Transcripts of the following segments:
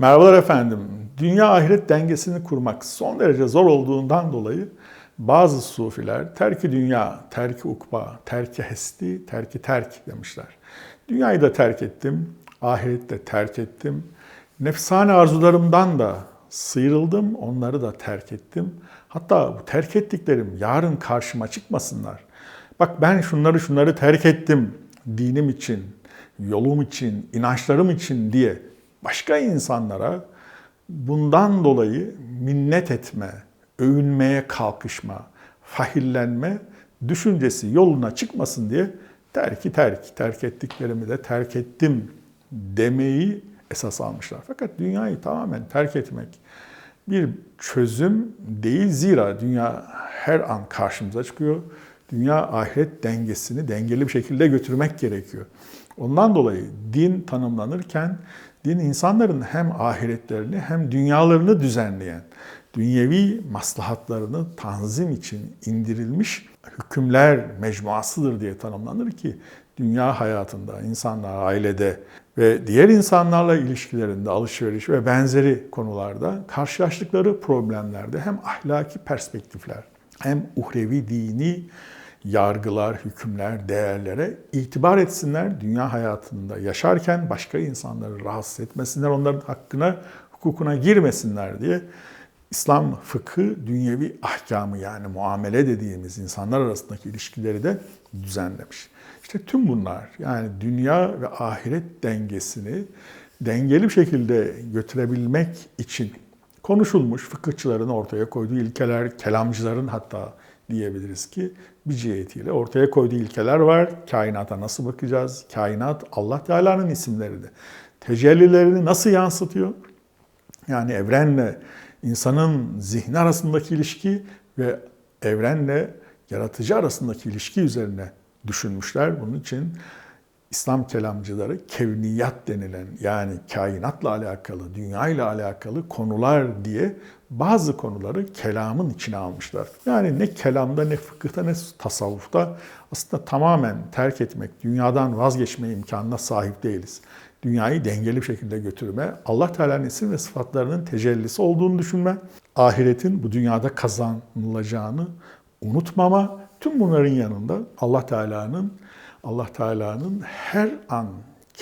Merhabalar efendim. Dünya ahiret dengesini kurmak son derece zor olduğundan dolayı bazı sufiler terki dünya, terki ukba, terki hesti, terki terk demişler. Dünyayı da terk ettim, ahireti de terk ettim. Nefsane arzularımdan da sıyrıldım, onları da terk ettim. Hatta bu terk ettiklerim yarın karşıma çıkmasınlar. Bak ben şunları şunları terk ettim dinim için, yolum için, inançlarım için diye başka insanlara bundan dolayı minnet etme, övünmeye kalkışma, fahillenme düşüncesi yoluna çıkmasın diye terki terk, terk ettiklerimi de terk ettim demeyi esas almışlar. Fakat dünyayı tamamen terk etmek bir çözüm değil. Zira dünya her an karşımıza çıkıyor. Dünya ahiret dengesini dengeli bir şekilde götürmek gerekiyor. Ondan dolayı din tanımlanırken din insanların hem ahiretlerini hem dünyalarını düzenleyen, dünyevi maslahatlarını tanzim için indirilmiş hükümler mecmuasıdır diye tanımlanır ki dünya hayatında, insanlar ailede ve diğer insanlarla ilişkilerinde, alışveriş ve benzeri konularda karşılaştıkları problemlerde hem ahlaki perspektifler hem uhrevi dini yargılar, hükümler, değerlere itibar etsinler. Dünya hayatında yaşarken başka insanları rahatsız etmesinler, onların hakkına, hukukuna girmesinler diye İslam fıkı dünyevi ahkamı yani muamele dediğimiz insanlar arasındaki ilişkileri de düzenlemiş. İşte tüm bunlar yani dünya ve ahiret dengesini dengeli bir şekilde götürebilmek için konuşulmuş fıkıhçıların ortaya koyduğu ilkeler, kelamcıların hatta diyebiliriz ki bir cihetiyle ortaya koyduğu ilkeler var. Kainata nasıl bakacağız? Kainat Allah Teala'nın isimleri de. Tecellilerini nasıl yansıtıyor? Yani evrenle insanın zihni arasındaki ilişki ve evrenle yaratıcı arasındaki ilişki üzerine düşünmüşler. Bunun için İslam kelamcıları kevniyat denilen yani kainatla alakalı, dünya ile alakalı konular diye bazı konuları kelamın içine almışlar. Yani ne kelamda ne fıkıhta ne tasavvufta aslında tamamen terk etmek, dünyadan vazgeçme imkanına sahip değiliz. Dünyayı dengeli bir şekilde götürme, Allah Teala'nın isim ve sıfatlarının tecellisi olduğunu düşünme, ahiretin bu dünyada kazanılacağını unutmama, tüm bunların yanında Allah Teala'nın Allah Teala'nın her an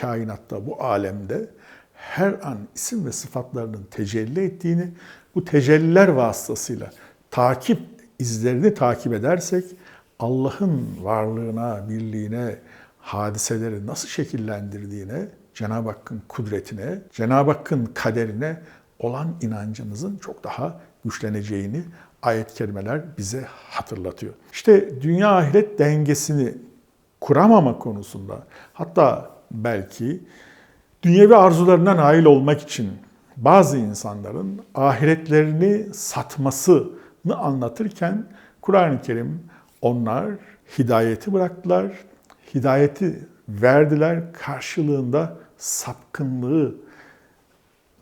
kainatta, bu alemde her an isim ve sıfatlarının tecelli ettiğini, bu tecelliler vasıtasıyla takip izlerini takip edersek Allah'ın varlığına, birliğine, hadiseleri nasıl şekillendirdiğine, Cenab-ı Hakk'ın kudretine, Cenab-ı Hakk'ın kaderine olan inancımızın çok daha güçleneceğini ayet-i kerimeler bize hatırlatıyor. İşte dünya ahiret dengesini kuramama konusunda hatta belki dünyevi arzularına nail olmak için bazı insanların ahiretlerini satmasını anlatırken Kur'an-ı Kerim onlar hidayeti bıraktılar, hidayeti verdiler karşılığında sapkınlığı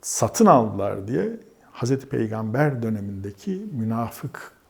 satın aldılar diye Hz. Peygamber dönemindeki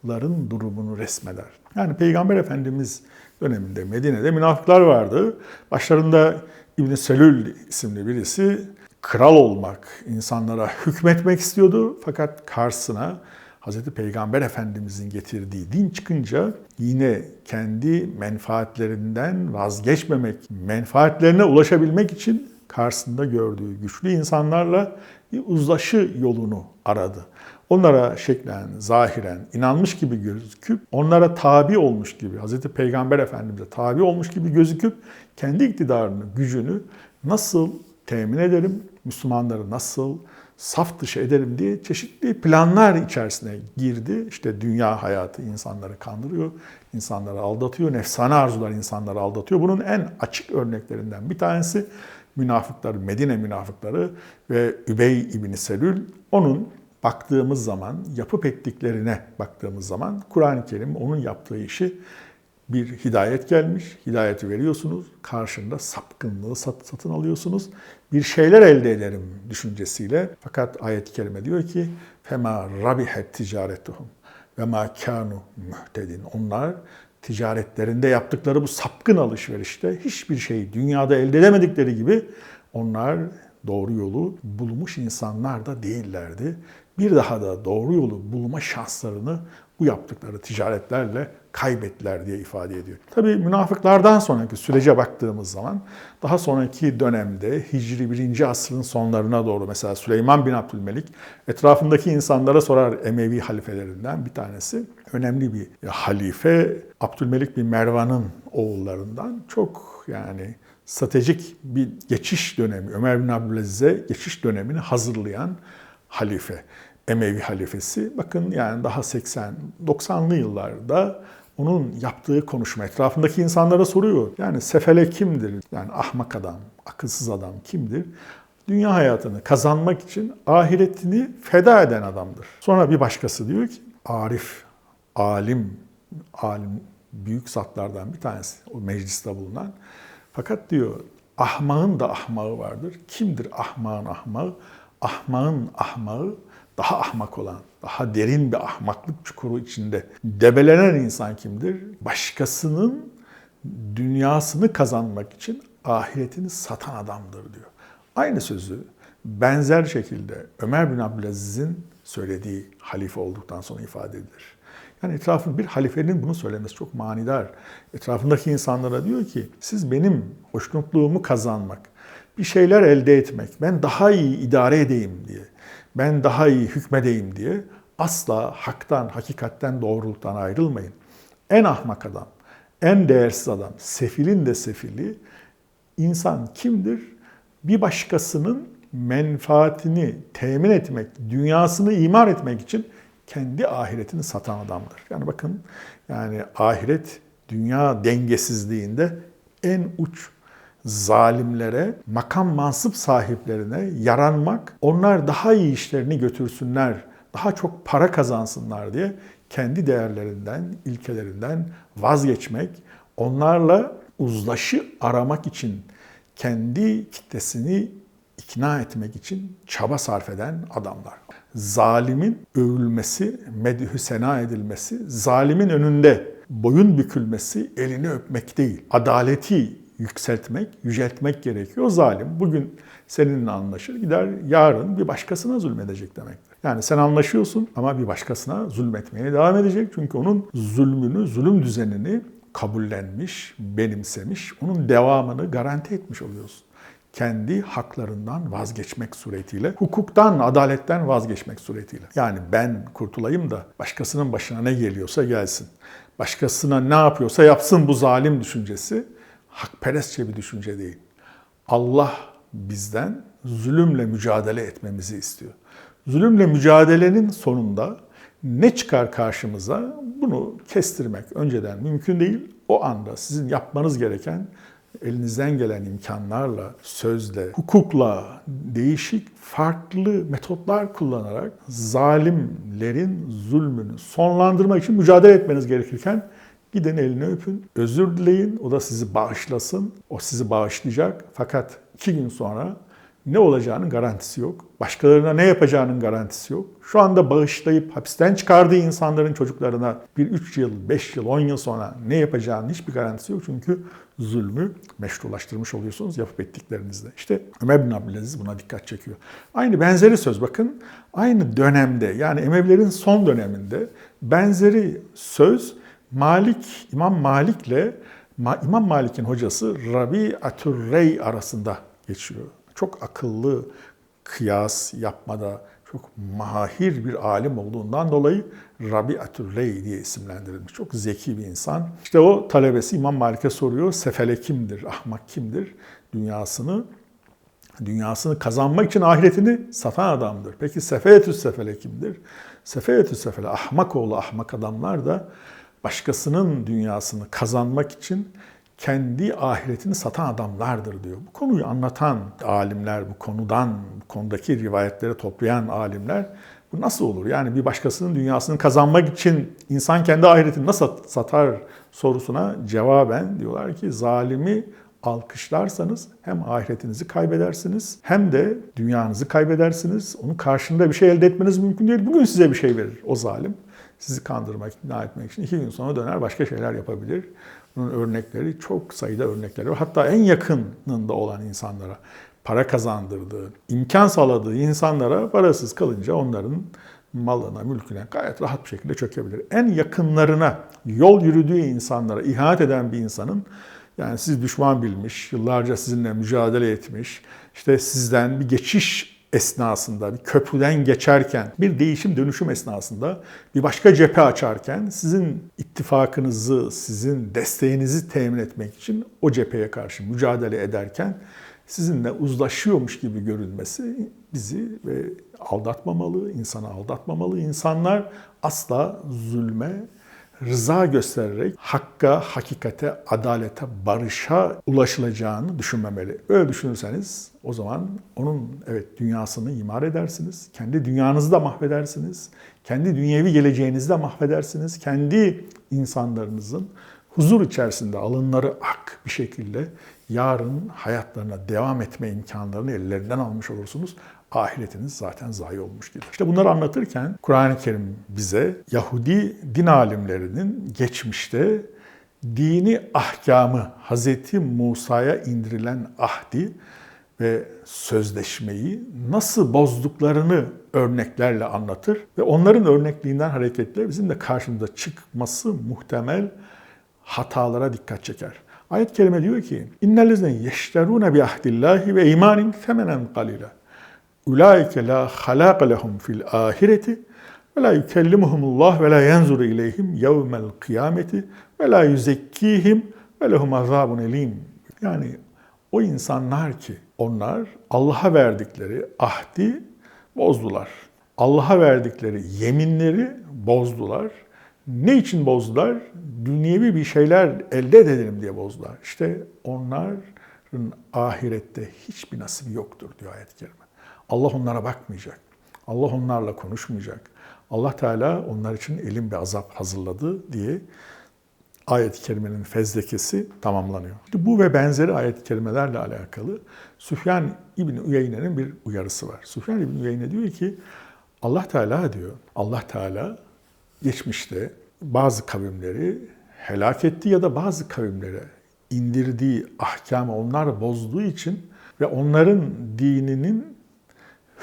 münafıkların durumunu resmeder. Yani Peygamber Efendimiz döneminde Medine'de münafıklar vardı. Başlarında İbn Selül isimli birisi kral olmak, insanlara hükmetmek istiyordu. Fakat karşısına Hz. Peygamber Efendimizin getirdiği din çıkınca yine kendi menfaatlerinden vazgeçmemek, menfaatlerine ulaşabilmek için karşısında gördüğü güçlü insanlarla bir uzlaşı yolunu aradı. Onlara şeklen, zahiren inanmış gibi gözüküp, onlara tabi olmuş gibi, Hz. Peygamber Efendimiz'e tabi olmuş gibi gözüküp, kendi iktidarını, gücünü nasıl temin ederim, Müslümanları nasıl saf dışı ederim diye çeşitli planlar içerisine girdi. İşte dünya hayatı insanları kandırıyor, insanları aldatıyor, nefsane arzular insanları aldatıyor. Bunun en açık örneklerinden bir tanesi münafıklar, Medine münafıkları ve Übey İbni Selül. Onun baktığımız zaman, yapıp ettiklerine baktığımız zaman Kur'an-ı Kerim onun yaptığı işi bir hidayet gelmiş, hidayeti veriyorsunuz, karşında sapkınlığı sat, satın alıyorsunuz. Bir şeyler elde ederim düşüncesiyle. Fakat ayet-i kerime diyor ki fema rabihet ticaretuhum ve ma kanu. Onlar ticaretlerinde yaptıkları bu sapkın alışverişte hiçbir şey dünyada elde edemedikleri gibi onlar doğru yolu bulmuş insanlar da değillerdi. Bir daha da doğru yolu bulma şanslarını bu yaptıkları ticaretlerle kaybettiler diye ifade ediyor. Tabi münafıklardan sonraki sürece baktığımız zaman daha sonraki dönemde Hicri 1. asrın sonlarına doğru mesela Süleyman bin Abdülmelik etrafındaki insanlara sorar Emevi halifelerinden bir tanesi. Önemli bir halife Abdülmelik bin Mervan'ın oğullarından çok yani stratejik bir geçiş dönemi, Ömer bin Abdülaziz'e geçiş dönemini hazırlayan halife. Emevi halifesi. Bakın yani daha 80 90'lı yıllarda onun yaptığı konuşma etrafındaki insanlara soruyor. Yani sefele kimdir? Yani ahmak adam, akılsız adam kimdir? Dünya hayatını kazanmak için ahiretini feda eden adamdır. Sonra bir başkası diyor ki arif, alim, alim büyük zatlardan bir tanesi o mecliste bulunan. Fakat diyor ahmağın da ahmağı vardır. Kimdir ahmağın ahmağı? Ahmağın ahmağı daha ahmak olan, daha derin bir ahmaklık çukuru içinde debelenen insan kimdir? Başkasının dünyasını kazanmak için ahiretini satan adamdır diyor. Aynı sözü benzer şekilde Ömer bin Abdülaziz'in söylediği halife olduktan sonra ifade edilir. Yani etrafın bir halifenin bunu söylemesi çok manidar. Etrafındaki insanlara diyor ki siz benim hoşnutluğumu kazanmak, bir şeyler elde etmek, ben daha iyi idare edeyim diye ben daha iyi hükmedeyim diye asla haktan, hakikatten, doğruluktan ayrılmayın. En ahmak adam, en değersiz adam, sefilin de sefili insan kimdir? Bir başkasının menfaatini temin etmek, dünyasını imar etmek için kendi ahiretini satan adamdır. Yani bakın yani ahiret dünya dengesizliğinde en uç zalimlere, makam mansıp sahiplerine yaranmak, onlar daha iyi işlerini götürsünler, daha çok para kazansınlar diye kendi değerlerinden, ilkelerinden vazgeçmek, onlarla uzlaşı aramak için kendi kitlesini ikna etmek için çaba sarf eden adamlar. Zalimin övülmesi, medhü sena edilmesi, zalimin önünde boyun bükülmesi, elini öpmek değil. Adaleti yükseltmek, yüceltmek gerekiyor. Zalim bugün seninle anlaşır, gider yarın bir başkasına zulmedecek demektir. Yani sen anlaşıyorsun ama bir başkasına zulmetmeye devam edecek. Çünkü onun zulmünü, zulüm düzenini kabullenmiş, benimsemiş, onun devamını garanti etmiş oluyorsun. Kendi haklarından vazgeçmek suretiyle, hukuktan, adaletten vazgeçmek suretiyle. Yani ben kurtulayım da başkasının başına ne geliyorsa gelsin. Başkasına ne yapıyorsa yapsın bu zalim düşüncesi hakperestçe bir düşünce değil. Allah bizden zulümle mücadele etmemizi istiyor. Zulümle mücadelenin sonunda ne çıkar karşımıza bunu kestirmek önceden mümkün değil. O anda sizin yapmanız gereken elinizden gelen imkanlarla, sözle, hukukla, değişik farklı metotlar kullanarak zalimlerin zulmünü sonlandırmak için mücadele etmeniz gerekirken Gidin elini öpün, özür dileyin, o da sizi bağışlasın. O sizi bağışlayacak fakat iki gün sonra ne olacağının garantisi yok. Başkalarına ne yapacağının garantisi yok. Şu anda bağışlayıp hapisten çıkardığı insanların çocuklarına bir 3 yıl, 5 yıl, 10 yıl sonra ne yapacağının hiçbir garantisi yok. Çünkü zulmü meşrulaştırmış oluyorsunuz yapıp ettiklerinizde. İşte Ömer bin Abdülaziz buna dikkat çekiyor. Aynı benzeri söz bakın aynı dönemde yani Emevilerin son döneminde benzeri söz Malik, İmam Malik'le İmam Malik'in hocası Rabi Atürrey arasında geçiyor. Çok akıllı kıyas yapmada çok mahir bir alim olduğundan dolayı Rabi Atürrey diye isimlendirilmiş. Çok zeki bir insan. İşte o talebesi İmam Malik'e soruyor. Sefele kimdir? Ahmak kimdir? Dünyasını dünyasını kazanmak için ahiretini satan adamdır. Peki sefeyetü sefele kimdir? Sefeyetü sefele ahmak oğlu ahmak adamlar da başkasının dünyasını kazanmak için kendi ahiretini satan adamlardır diyor. Bu konuyu anlatan alimler, bu konudan, bu konudaki rivayetleri toplayan alimler bu nasıl olur? Yani bir başkasının dünyasını kazanmak için insan kendi ahiretini nasıl satar sorusuna cevaben diyorlar ki zalimi alkışlarsanız hem ahiretinizi kaybedersiniz hem de dünyanızı kaybedersiniz. Onun karşında bir şey elde etmeniz mümkün değil. Bugün size bir şey verir o zalim sizi kandırmak, ikna etmek için iki gün sonra döner başka şeyler yapabilir. Bunun örnekleri çok sayıda örnekleri var. Hatta en yakınında olan insanlara para kazandırdığı, imkan sağladığı insanlara parasız kalınca onların malına, mülküne gayet rahat bir şekilde çökebilir. En yakınlarına, yol yürüdüğü insanlara ihanet eden bir insanın yani siz düşman bilmiş, yıllarca sizinle mücadele etmiş, işte sizden bir geçiş esnasında, bir köprüden geçerken, bir değişim dönüşüm esnasında bir başka cephe açarken sizin ittifakınızı, sizin desteğinizi temin etmek için o cepheye karşı mücadele ederken sizinle uzlaşıyormuş gibi görünmesi bizi ve aldatmamalı, insanı aldatmamalı. İnsanlar asla zulme, rıza göstererek hakka, hakikate, adalete, barışa ulaşılacağını düşünmemeli. Öyle düşünürseniz o zaman onun evet dünyasını imar edersiniz. Kendi dünyanızı da mahvedersiniz. Kendi dünyevi geleceğinizi de mahvedersiniz. Kendi insanlarınızın huzur içerisinde alınları ak bir şekilde yarın hayatlarına devam etme imkanlarını ellerinden almış olursunuz. Ahiretiniz zaten zayi olmuş gider. İşte bunları anlatırken Kur'an-ı Kerim bize Yahudi din alimlerinin geçmişte dini ahkamı, Hz. Musa'ya indirilen ahdi ve sözleşmeyi nasıl bozduklarını örneklerle anlatır ve onların örnekliğinden hareketle bizim de karşımıza çıkması muhtemel hatalara dikkat çeker. Ayet-i kerime diyor ki: "İnnellezine yeşterune bi ahdillahi ve imanin semenen qalila. Ulaike la halaka lehum fil ahireti ve la yukellimuhumullah ve la yenzuru ileyhim yevmel kıyameti ve la yuzekkihim ve lehum azabun elim." Yani o insanlar ki onlar Allah'a verdikleri ahdi bozdular. Allah'a verdikleri yeminleri bozdular. Ne için bozdular? Dünyevi bir şeyler elde edelim diye bozdular. İşte onların ahirette hiçbir nasibi yoktur diyor ayet-i kerime. Allah onlara bakmayacak. Allah onlarla konuşmayacak. Allah Teala onlar için elin bir azap hazırladı diye ayet-i kerimenin fezlekesi tamamlanıyor. İşte bu ve benzeri ayet-i kerimelerle alakalı Süfyan İbni Uyeyne'nin bir uyarısı var. Süfyan İbni Uyeyne diyor ki Allah Teala diyor, Allah Teala geçmişte bazı kavimleri helak etti ya da bazı kavimlere indirdiği ahkamı onlar bozduğu için ve onların dininin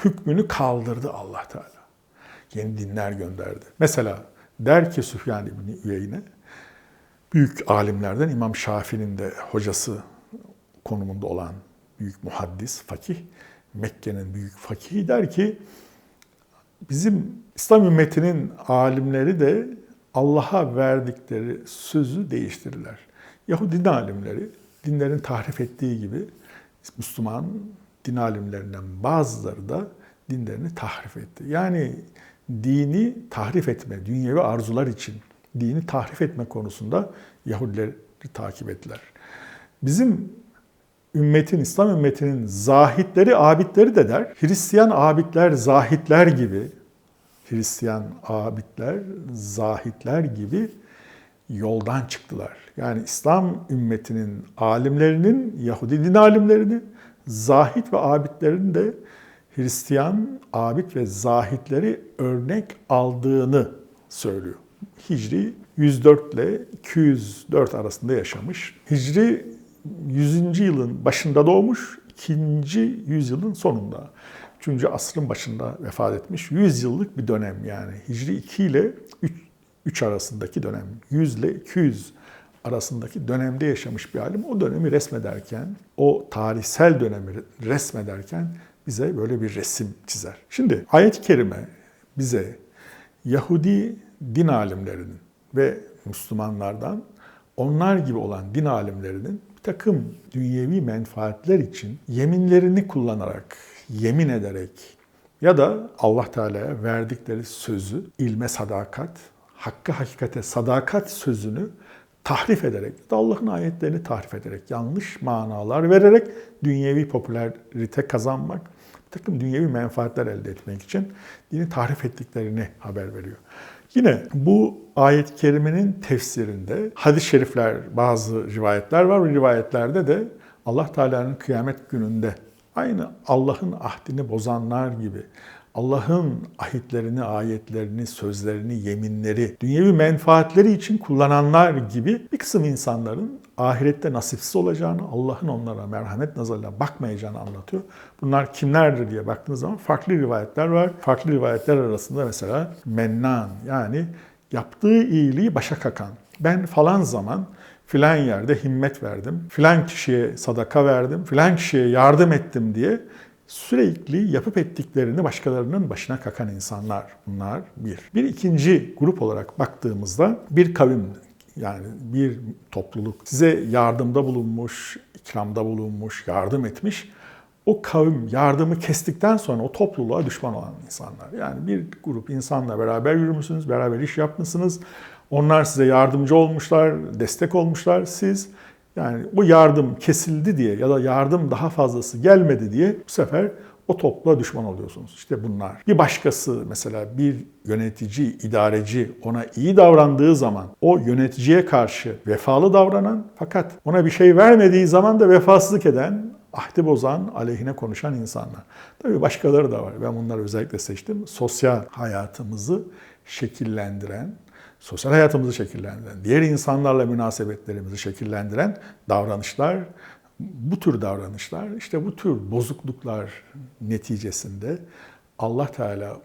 hükmünü kaldırdı Allah Teala. Yeni dinler gönderdi. Mesela der ki Süfyan İbni Üyeyne, büyük alimlerden İmam Şafii'nin de hocası konumunda olan büyük muhaddis, fakih, Mekke'nin büyük fakihi der ki, bizim İslam ümmetinin alimleri de Allah'a verdikleri sözü değiştirirler. Yahudi din alimleri dinlerin tahrif ettiği gibi Müslüman din alimlerinden bazıları da dinlerini tahrif etti. Yani dini tahrif etme, dünyevi arzular için dini tahrif etme konusunda Yahudileri takip ettiler. Bizim ümmetin, İslam ümmetinin zahitleri, abidleri de der. Hristiyan abidler, zahitler gibi, Hristiyan abidler, zahitler gibi yoldan çıktılar. Yani İslam ümmetinin alimlerinin, Yahudi din alimlerini, zahit ve abidlerin de Hristiyan abid ve zahitleri örnek aldığını söylüyor. Hicri 104 ile 204 arasında yaşamış. Hicri 100. yılın başında doğmuş, 2. yüzyılın sonunda. 3. asrın başında vefat etmiş. 100 yıllık bir dönem yani. Hicri 2 ile 3, 3 arasındaki dönem. 100 ile 200 arasındaki dönemde yaşamış bir alim. O dönemi resmederken, o tarihsel dönemi resmederken bize böyle bir resim çizer. Şimdi ayet-i kerime bize Yahudi din alimlerinin ve Müslümanlardan onlar gibi olan din alimlerinin bir takım dünyevi menfaatler için yeminlerini kullanarak, yemin ederek ya da Allah Teala'ya verdikleri sözü ilme sadakat, hakkı hakikate sadakat sözünü tahrif ederek, Allah'ın ayetlerini tahrif ederek, yanlış manalar vererek dünyevi popülerite kazanmak, bir takım dünyevi menfaatler elde etmek için dini tahrif ettiklerini haber veriyor. Yine bu ayet-i kerimenin tefsirinde hadis-i şerifler, bazı rivayetler var ve rivayetlerde de Allah Teala'nın kıyamet gününde aynı Allah'ın ahdini bozanlar gibi, Allah'ın ahitlerini, ayetlerini, sözlerini, yeminleri, dünyevi menfaatleri için kullananlar gibi bir kısım insanların ahirette nasipsiz olacağını, Allah'ın onlara merhamet nazarıyla bakmayacağını anlatıyor. Bunlar kimlerdir diye baktığınız zaman farklı rivayetler var. Farklı rivayetler arasında mesela mennan yani yaptığı iyiliği başa kakan. Ben falan zaman filan yerde himmet verdim, filan kişiye sadaka verdim, filan kişiye yardım ettim diye sürekli yapıp ettiklerini başkalarının başına kakan insanlar bunlar bir. Bir ikinci grup olarak baktığımızda bir kavim yani bir topluluk size yardımda bulunmuş, ikramda bulunmuş, yardım etmiş. O kavim yardımı kestikten sonra o topluluğa düşman olan insanlar. Yani bir grup insanla beraber yürümüşsünüz, beraber iş yapmışsınız. Onlar size yardımcı olmuşlar, destek olmuşlar. Siz yani o yardım kesildi diye ya da yardım daha fazlası gelmedi diye bu sefer o topla düşman oluyorsunuz. İşte bunlar. Bir başkası mesela bir yönetici, idareci ona iyi davrandığı zaman o yöneticiye karşı vefalı davranan fakat ona bir şey vermediği zaman da vefasızlık eden, ahdi bozan, aleyhine konuşan insanlar. Tabii başkaları da var. Ben bunları özellikle seçtim. Sosyal hayatımızı şekillendiren, sosyal hayatımızı şekillendiren, diğer insanlarla münasebetlerimizi şekillendiren davranışlar, bu tür davranışlar, işte bu tür bozukluklar neticesinde Allah Teala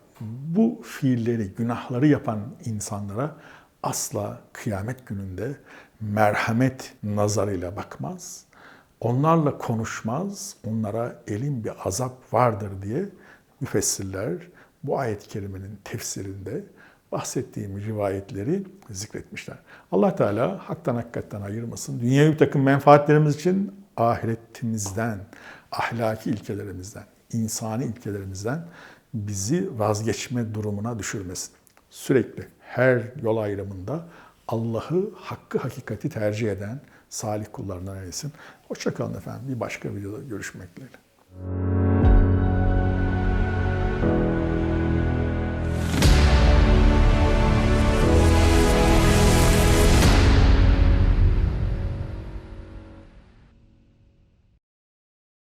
bu fiilleri, günahları yapan insanlara asla kıyamet gününde merhamet nazarıyla bakmaz. Onlarla konuşmaz, onlara elin bir azap vardır diye müfessirler bu ayet-i kerimenin tefsirinde bahsettiğim rivayetleri zikretmişler. Allah Teala haktan hakikaten ayırmasın. Dünyevi bir takım menfaatlerimiz için ahiretimizden, ahlaki ilkelerimizden, insani ilkelerimizden bizi vazgeçme durumuna düşürmesin. Sürekli her yol ayrımında Allah'ı, hakkı, hakikati tercih eden salih kullarından eylesin. Hoşçakalın efendim. Bir başka videoda görüşmek dileğiyle.